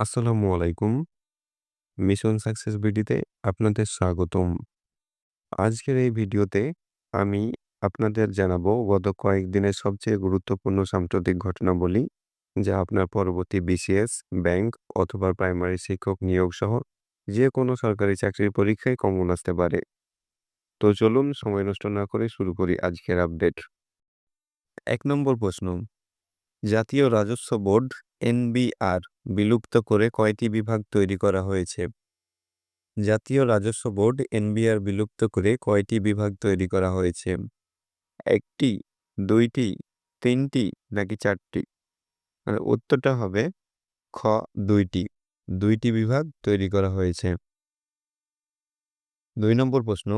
আসসালামু আলাইকুম। Mission success বিডিতে আপনাদের স্বাগতম। আজকের এই ভিডিওতে আমি আপনাদের জানাব গত কয়েকদিনের সবচেয়ে গুরুত্বপূর্ণ সাম্প্রতিক ঘটনাবলী, যা আপনার পরবর্তী বিসিএস, ব্যাংক অথবা প্রাইমারি শিক্ষক নিয়োগ সহ যে কোনো সরকারি চাকরির পরীক্ষায় কমন আসতে পারে। তো চলুন সময় নষ্ট না করে শুরু করি আজকের আপডেট। এক নম্বর প্রশ্ন, জাতীয় রাজস্ব বোর্ড এনবিআর বিলুপ্ত করে কয়টি বিভাগ তৈরি করা হয়েছে? জাতীয় রাজস্ব বোর্ড এনবিআর বিলুপ্ত করে কয়টি বিভাগ তৈরি করা হয়েছে? ১টি, ২টি, ৩টি নাকি ৪টি? মানে উত্তরটা হবে খ ২টি। ২টি বিভাগ তৈরি করা হয়েছে। ২ নম্বর প্রশ্ন,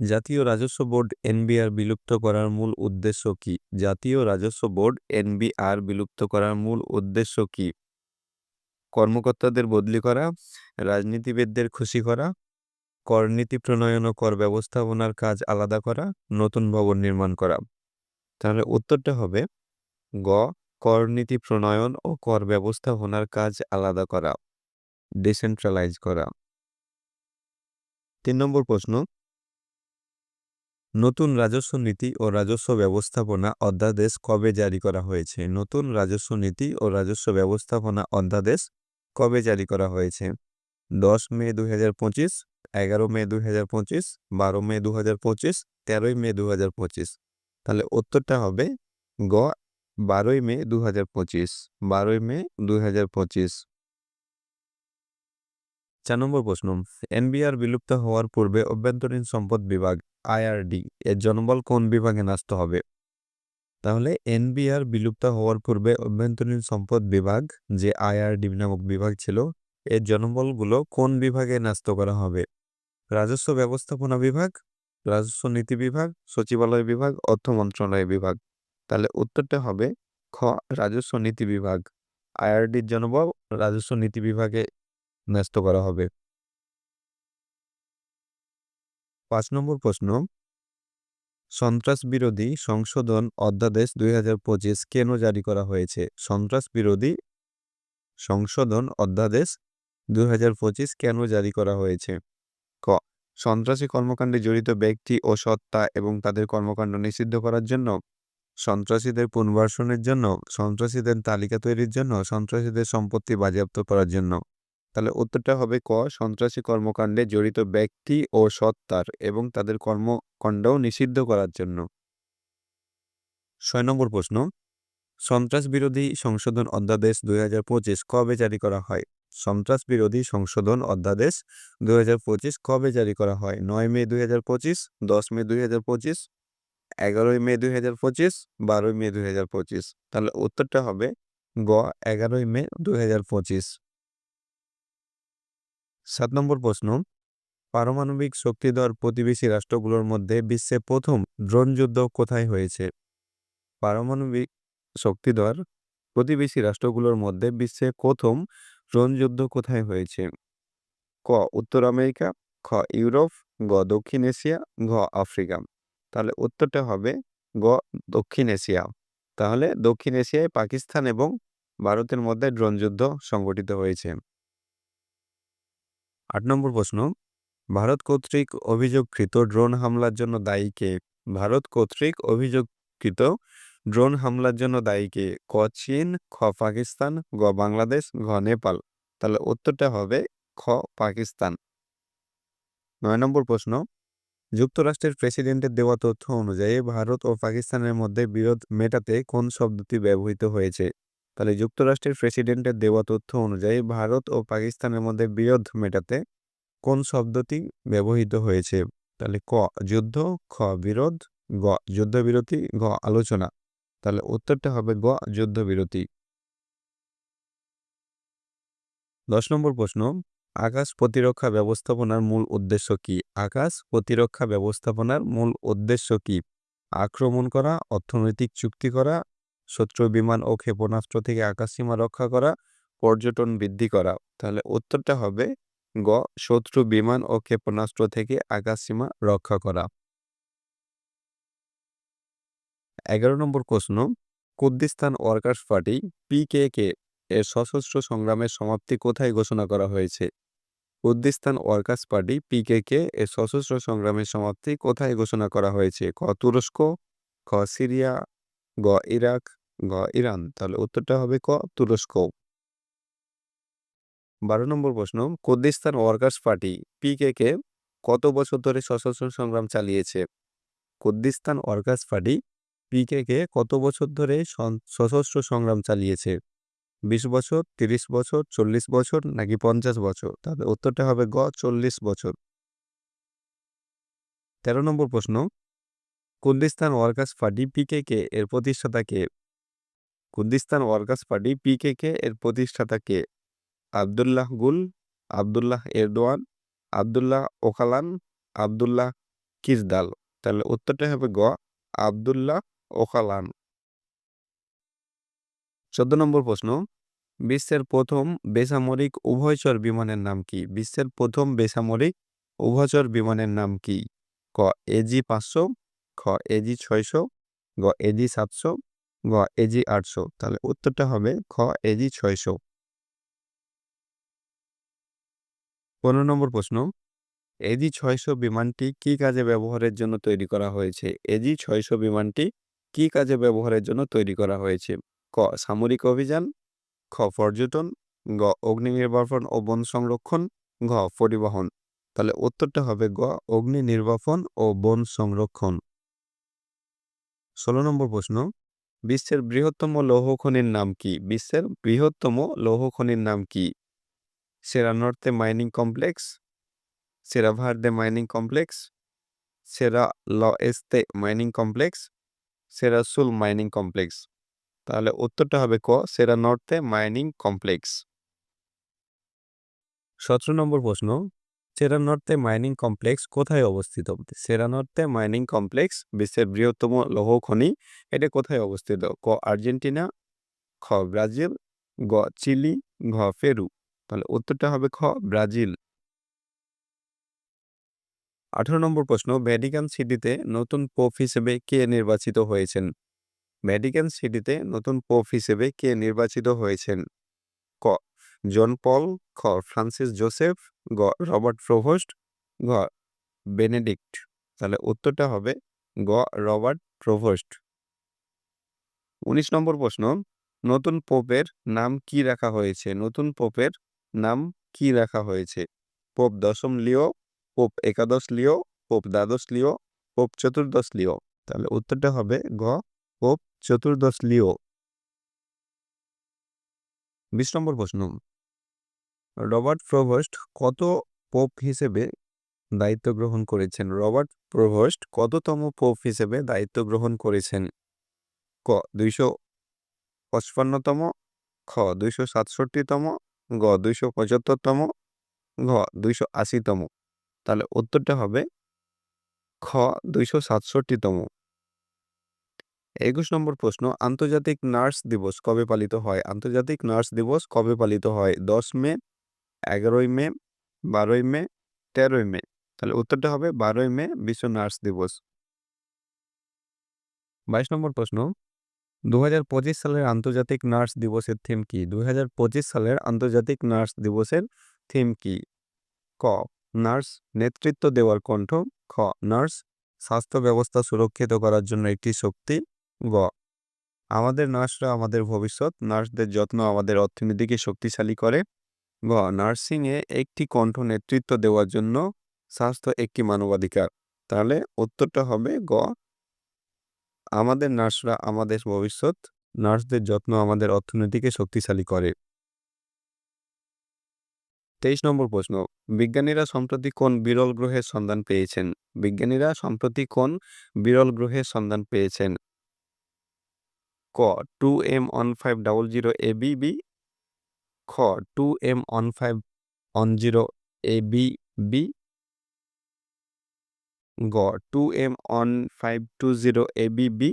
জাতীয় রাজস্ব বোর্ড এনবিআর বিলুপ্ত করার মূল উদ্দেশ্য কি? জাতীয় রাজস্ব বোর্ড এনবিআর বিলুপ্ত করার মূল উদ্দেশ্য কি? কর্মকর্তাদের বদলি করা, রাজনীতিবিদদের খুশি করা, করনীতি প্রণয়ন ও কর ব্যবস্থাপনার কাজ আলাদা করা, নতুন ভবন নির্মাণ করা। তাহলে উত্তরটা হবে গ করনীতি প্রণয়ন ও কর ব্যবস্থাপনার কাজ আলাদা করা, ডিসেন্ট্রালাইজ করা। তিন নম্বর প্রশ্ন, নতুন রাজস্ব নীতি ও রাজস্ব ব্যবস্থাপনা অধ্যাদেশ কবে জারি করা হয়েছে? নতুন রাজস্ব নীতি ও রাজস্ব ব্যবস্থাপনা অধ্যাদেশ কবে জারি করা হয়েছে? ১০ মে ২০২৫, ১১ মে ২০২৫, ১২ মে ২০২৫, ১৩ মে ২০২৫। তাহলে উত্তরটা হবে গ ১২ মে ২০২৫। ১২ মে ২০২৫। ৪ নম্বর প্রশ্ন, এনবিআর বিলুপ্ত হওয়ার পূর্বে অভ্যন্তরীণ সম্পদ বিভাগ আইআরডি এর জনবল কোন বিভাগে ন্যস্ত হবে? তাহলে এনবিআর বিলুপ্ত হওয়ার পূর্বে অভ্যন্তরীণ সম্পদ বিভাগ যে আইআরডি নামক বিভাগ ছিল এর জনবলগুলো কোন বিভাগে ন্যস্ত করা হবে? রাজস্ব ব্যবস্থাপনা বিভাগ, রাজস্ব নীতি বিভাগ, সচিবালয় বিভাগ, অর্থ মন্ত্রণালয় বিভাগ। তাহলে উত্তরটা হবে খ রাজস্ব নীতি বিভাগ। আইআরডির জনবল রাজস্ব নীতি বিভাগে ন্যস্ত করা হবে। পাঁচ নম্বর প্রশ্ন, সন্ত্রাস বিরোধী সংশোধন অধ্যাদেশ ২০২৫ কেন জারি করা হয়েছে? সন্ত্রাস বিরোধী সংশোধন অধ্যাদেশ ২০২৫ কেন জারি করা হয়েছে? ক সন্ত্রাসী কর্মকাণ্ডে জড়িত ব্যক্তি ও সত্তা এবং তাদের কর্মকাণ্ড নিষিদ্ধ করার জন্য, সন্ত্রাসীদের পুনর্বাসনের জন্য, সন্ত্রাসীদের তালিকা তৈরির জন্য, সন্ত্রাসীদের সম্পত্তি বাজেয়াপ্ত করার জন্য। তাহলে উত্তরটা হবে ক সন্ত্রাসী কর্মকাণ্ডে জড়িত ব্যক্তি ও সত্তার এবং তাদের কর্মকাণ্ডও নিষিদ্ধ করার জন্য। ছয় নম্বর প্রশ্ন, সন্ত্রাস বিরোধী সংশোধন অধ্যাদেশ ২০২৫ কবে জারি করা হয়? সন্ত্রাস বিরোধী সংশোধন অধ্যাদেশ ২০২৫ কবে জারি করা হয়? নয় মে ২০২৫, ১০ মে ২০২৫, ১১ মে ২০২৫, ১২ মে ২০২৫। তাহলে উত্তরটা হবে গ ১১ মে ২০২৫। ৭ নম্বর প্রশ্ন, পারমাণবিক শক্তিধর প্রতিবেশী রাষ্ট্রগুলোর মধ্যে বিশ্বে প্রথম ড্রোন যুদ্ধ কোথায় হয়েছে? পারমাণবিক শক্তিধর প্রতিবেশী রাষ্ট্রগুলোর মধ্যে বিশ্বে প্রথম ড্রোন যুদ্ধ কোথায় হয়েছে? ক উত্তর আমেরিকা, খ ইউরোপ, গ দক্ষিণ এশিয়া, ঘ আফ্রিকা। তাহলে উত্তরটা হবে গ দক্ষিণ এশিয়া। তাহলে দক্ষিণ এশিয়ায় পাকিস্তান এবং ভারতের মধ্যে ড্রোন যুদ্ধ সংঘটিত হয়েছে। ৮ নম্বর প্রশ্ন, ভারত কর্তৃক অভিযোগকৃত ড্রোন হামলার জন্য দায়ী কে? ভারত কর্তৃক অভিযোগকৃত ড্রোন হামলার জন্য দায়ী কে? ক চীন, খ পাকিস্তান, গ বাংলাদেশ, ঘ নেপাল। তাহলে উত্তরটা হবে খ পাকিস্তান। নয় নম্বর প্রশ্ন, যুক্তরাষ্ট্রের প্রেসিডেন্টের দেওয়া তথ্য অনুযায়ী ভারত ও পাকিস্তানের মধ্যে বিরোধ মেটাতে কোন শব্দটি ব্যবহৃত হয়েছে? তাহলে যুক্তরাষ্ট্রের প্রেসিডেন্টের দেওয়া তথ্য অনুযায়ী ভারত ও পাকিস্তানের মধ্যে বিরোধ মেটাতে কোন শব্দটি ব্যবহৃত হয়েছে? তাহলে ক যুদ্ধ, খ বিরোধ, গ যুদ্ধবিরতি, গ আলোচনা। তাহলে উত্তরটা হবে গ যুদ্ধবিরতি। ১০ নম্বর প্রশ্ন, আকাশ প্রতিরক্ষা ব্যবস্থাপনার মূল উদ্দেশ্য কি? আকাশ প্রতিরক্ষা ব্যবস্থাপনার মূল উদ্দেশ্য কি? আক্রমণ করা, অর্থনৈতিক চুক্তি করা, শত্রু বিমান ও ক্ষেপণাস্ত্র থেকে আকাশসীমা রক্ষা করা, পর্যটন বৃদ্ধি করা। তাহলে উত্তরটা হবে গ শত্রু বিমান ও ক্ষেপণাস্ত্র থেকে আকাশসীমা রক্ষা করা। ১১ নম্বর প্রশ্ন, কুর্দিস্তান ওয়ার্কার্স পার্টি পিকেকে এর সশস্ত্র সংগ্রামের সমাপ্তি কোথায় ঘোষণা করা হয়েছে কুর্দিস্তান ওয়ার্কার্স পার্টি পিকেকে এর সশস্ত্র সংগ্রামের সমাপ্তি কোথায় ঘোষণা করা হয়েছে ক তুরস্ক খ সিরিয়া গ ইরাক, গ ইরান। তাহলে উত্তরটা হবে ক? তুরস্ক। বারো নম্বর প্রশ্ন, কুর্দিস্তান ওয়ার্কার্স পার্টি, পিকেকে কত বছর ধরে সশস্ত্র সংগ্রাম চালিয়েছে? কুর্দিস্তান ওয়ার্কার্স পার্টি, পিকেকে কত বছর ধরে সশস্ত্র সংগ্রাম চালিয়েছে? বিশ বছর, তিরিশ বছর, চল্লিশ বছর নাকি পঞ্চাশ বছর? তাহলে উত্তরটা হবে গ, চল্লিশ বছর। তেরো নম্বর প্রশ্ন কুর্দিস্তান ওয়ার্কার্স পার্টি পিকেকে এর প্রতিষ্ঠাতা কে কুর্দিস্তান ওয়ার্কার্স পার্টি পিকেকে এর প্রতিষ্ঠাতা কে Abdullah Gul, Abdullah Erdogan, Abdullah Ocalan Abdullah Kisdal. তাহলে উত্তরটা হবে গ, আবদুল্লাহ ওকালান চোদ্দ নম্বর প্রশ্ন, বিশ্বের প্রথম বেসামরিক উভয়চর বিমানের নাম কি? বিশ্বের প্রথম বেসামরিক উভয়চর বিমানের নাম কি? ক এজি পাঁচশো খ এজি ছয়শো, গ এজি সাতশো, গ এজি আটশো। তাহলে উত্তরটা হবে খ এজি ছয়শো। পনেরো নম্বর প্রশ্ন। এজি ছয়শো বিমানটি কি কাজে ব্যবহারের জন্য তৈরি করা হয়েছে? এজি ছয়শো বিমানটি কি কাজে ব্যবহারের জন্য তৈরি করা হয়েছে? ক সামরিক অভিযান, খ পর্যটন, গ অগ্নি নির্বাপন ও বন সংরক্ষণ, ঘ পরিবহন। তাহলে উত্তরটা হবে গ অগ্নি নির্বাপন ও বন সংরক্ষণ। ষোলো নম্বর প্রশ্ন, বিশ্বের বৃহত্তম লৌহ খনির নাম কি? বিশ্বের বৃহত্তম লৌহ খনির নাম কি? Serra Norte mining complex, Serra Verde mining complex, Serra Leste mining complex, সেরা সুল মাইনিং কমপ্লেক্স। তাহলে উত্তরটা হবে ক, সেরা নর্থে মাইনিং কমপ্লেক্স। সতেরো নম্বর প্রশ্ন সেরা নর্থে মাইনিং কমপ্লেক্স কোথায় অবস্থিত? সেরা নর্থে মাইনিং কমপ্লেক্স বিশ্বের বৃহত্তম লৌহ খনি। এটা কোথায় অবস্থিত? ক, আর্জেন্টিনা, খ, ব্রাজিল, গ, চিলি, ঘ, পেরু। তাহলে উত্তরটা হবে খ, ব্রাজিল। আঠারো নম্বর প্রশ্ন ভ্যাটিকান সিটিতে নতুন পোপ হিসেবে কে নির্বাচিত হয়েছেন? ভ্যাটিকান সিটিতে নতুন পোপ হিসেবে কে নির্বাচিত হয়েছেন? ক জন পল খ ফ্রান্সিস জোসেফ গ, রবার্ট প্রভোস্ট, ঘ, বেনেডিক্ট। তাহলে উত্তরটা হবে গ, রবার্ট প্রভোস্ট। উনিশ নম্বর প্রশ্ন, নতুন পোপের নাম কি রাখা হয়েছে? নতুন পোপের নাম কি রাখা হয়েছে? পোপ দশম লিও, পোপ একাদশ লিও, পোপ দ্বাদশ লিও, পোপ চতুর্দশ লিও। তাহলে উত্তরটা হবে গ, পোপ চতুর্দশ লিও। বিশ নম্বর প্রশ্ন রবার্ট প্রভোস্ট কত পোপ হিসেবে দায়িত্ব গ্রহণ করেছেন? রবার্ট প্রভোস্ট কততম পোপ হিসেবে দায়িত্ব গ্রহণ করেছেন? ক, দুইশো পঁচপান্নতম, খ, দুইশো সাতষট্টিতম, গ, দুইশো পঁচাত্তরতম, ঘ, দুইশো আশিতম। তাহলে উত্তরটা হবে খ, দুইশো সাতষট্টিতম। একুশ নম্বর প্রশ্ন, আন্তর্জাতিক নার্স দিবস কবে পালিত হয়? আন্তর্জাতিক নার্স দিবস কবে পালিত হয়? দশ মে এগারোই মে, বারোই মে, তেরোই মে। তাহলে উত্তরটা হবে বারোই মে, বিশ্ব নার্স দিবস। বাইশ নম্বর প্রশ্ন। দুহাজার পঁচিশ সালের আন্তর্জাতিক নার্স দিবসের থিম কি? দুহাজার পঁচিশ সালের আন্তর্জাতিক নার্স দিবসের থিম কি? ক, নার্স নেতৃত্ব দেওয়ার কণ্ঠ। খ, নার্স স্বাস্থ্য ব্যবস্থা সুরক্ষিত করার জন্য একটি শক্তি। গ, আমাদের নার্সরা আমাদের ভবিষ্যৎ, নার্সদের যত্ন আমাদের অর্থনীতিকে শক্তিশালী করে। গ নার্সিংয়ে একটি কণ্ঠ নেতৃত্ব দেওয়ার জন্য স্বাস্থ্য একটি মানবাধিকার। তাহলে উত্তরটা হবে গ। আমাদের নার্সরা আমাদের ভবিষ্যৎ, নার্সদের যত্ন আমাদের অর্থনীতিকে শক্তিশালী করে। তেইশ নম্বর প্রশ্ন, বিজ্ঞানীরা সম্প্রতি কোন বিরল গ্রহের সন্ধান পেয়েছেন? বিজ্ঞানীরা সম্প্রতি কোন বিরল গ্রহের সন্ধান পেয়েছেন? ক two M one five double zero A B B খ two M one five one zero A B B গ two M one five two zero A B B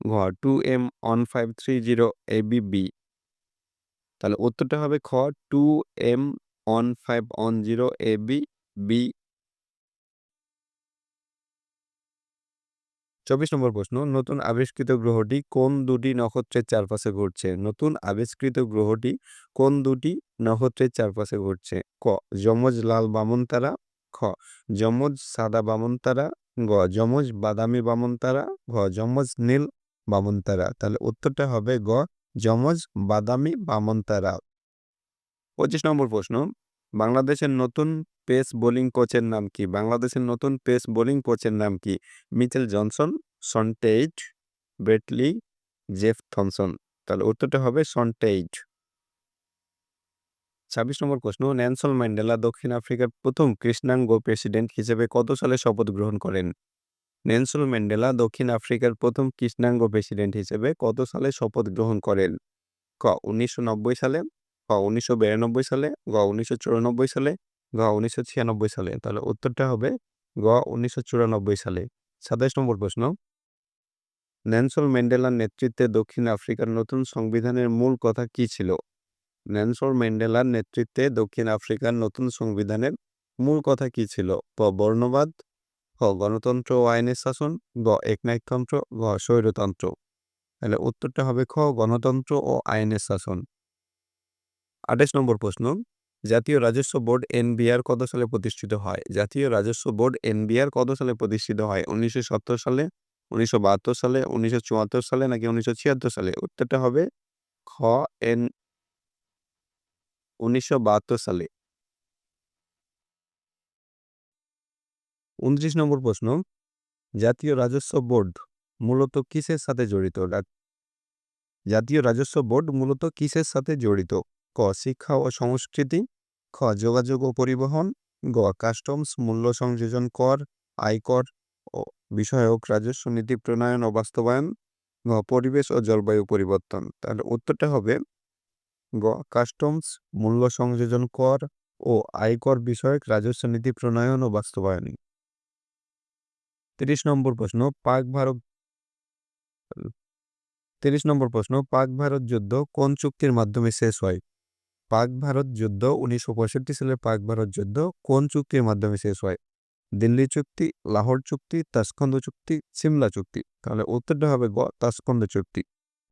ঘ two M one five three zero A B B তাহলে উত্তরটা হবে খ two M one five one zero A B B চব্বিশ নম্বর প্রশ্ন, নতুন আবিষ্কৃত গ্রহটি কোন দুটি নক্ষত্রের চারপাশে ঘুরছে নতুন আবিষ্কৃত গ্রহটি কোন দুটি নক্ষত্রের চারপাশে ঘুরছে ক, যমজ লাল বামন তারা খ, যমজ সাদা বামন তারা গ, যমজ বাদামি বামন তারা ঘ, যমজ নীল বামন তারা তাহলে উত্তরটা হবে গ, যমজ বাদামি বামন তারা পঁচিশ নম্বর প্রশ্ন, বাংলাদেশের নতুন পেস বোলিং কোচের নাম কি? বাংলাদেশের নতুন পেস বোলিং কোচের নাম কি? Mitchell Johnson Shaun Tait Brett Lee Jeff Thomson. তাহলে উত্তরটা হবে সনটেইট ছাব্বিশ নম্বর প্রশ্ন ন্যানসন ম্যান্ডেলা দক্ষিণ আফ্রিকার প্রথম কৃষ্ণাঙ্গ প্রেসিডেন্ট হিসেবে কত সালে শপথ গ্রহণ করেন? নেলসন ম্যান্ডেলা দক্ষিণ আফ্রিকার প্রথম কৃষ্ণাঙ্গ প্রেসিডেন্ট হিসেবে কত সালে শপথ গ্রহণ করেন? ক, উনিশশো নব্বই সালে ক উনিশশো বিরানব্বই সালে, গ, উনিশশো চুরানব্বই সালে গ উনিশশো ছিয়ানব্বই সালে। তাহলে উত্তরটা হবে গ উনিশশো চুরানব্বই সালে। সাতাশ নম্বর প্রশ্ন। ন্যানসন ম্যান্ডেলার নেতৃত্বে দক্ষিণ আফ্রিকার নতুন সংবিধানের মূল কথা কি ছিল? ন্যানসন ম্যান্ডেলার নেতৃত্বে দক্ষিণ আফ্রিকার নতুন সংবিধানের মূল কথা কি ছিল? ক বর্ণবাদ। খ গণতন্ত্র ও আইনের শাসন। গ একনায়কতন্ত্র। গ স্বৈরতন্ত্র। তাহলে উত্তরটা হবে খ গণতন্ত্র ও আইনের শাসন। আঠাশ নম্বর প্রশ্ন। জাতীয় রাজস্ব বোর্ড এনবিআর কত সালে প্রতিষ্ঠিত হয়? জাতীয় রাজস্ব বোর্ড এনবিআর কত সালে প্রতিষ্ঠিত হয়? উনিশশো সত্তর সালে, উনিশশো বাহাত্তর সালে, উনিশশো চুয়াত্তর সালে নাকি উনিশশো ছিয়াত্তর সালে? উত্তরটা হবে খ, এন উনিশশো বাহাত্তর সালে। উনত্রিশ নম্বর প্রশ্ন। জাতীয় রাজস্ব বোর্ড মূলত কিসের সাথে জড়িত? জাতীয় রাজস্ব বোর্ড মূলত কিসের সাথে জড়িত? ক শিক্ষা ও সংস্কৃতি, খ যোগাযোগ ও পরিবহন, গ কাস্টমস, মূল্য সংযোজন কর আয়কর ও বিষয়ক রাজস্ব, নীতি প্রণয়ন ও বাস্তবায়ন, গ পরিবেশ ও জলবায়ু পরিবর্তন। তাহলে উত্তরটা হবে গ কাস্টমস, মূল্য সংযোজন কর ও আয়কর বিষয়ক রাজস্ব, নীতি প্রণয়ন ও বাস্তবায়ন তিরিশ নম্বর প্রশ্ন, পাক ভারত তিরিশ নম্বর প্রশ্ন, পাক ভারত যুদ্ধ কোন চুক্তির মাধ্যমে শেষ হয়? পাক ভারত যুদ্ধ, উনিশশো পঁয়ষট্টি সালের পাক ভারত যুদ্ধ কোন চুক্তির মাধ্যমে শেষ হয়? দিল্লি চুক্তি, লাহোর চুক্তি তাসকন্দ চুক্তি, সিমলা চুক্তি। তাহলে উত্তরটা হবে গ তাসকন্দ চুক্তি।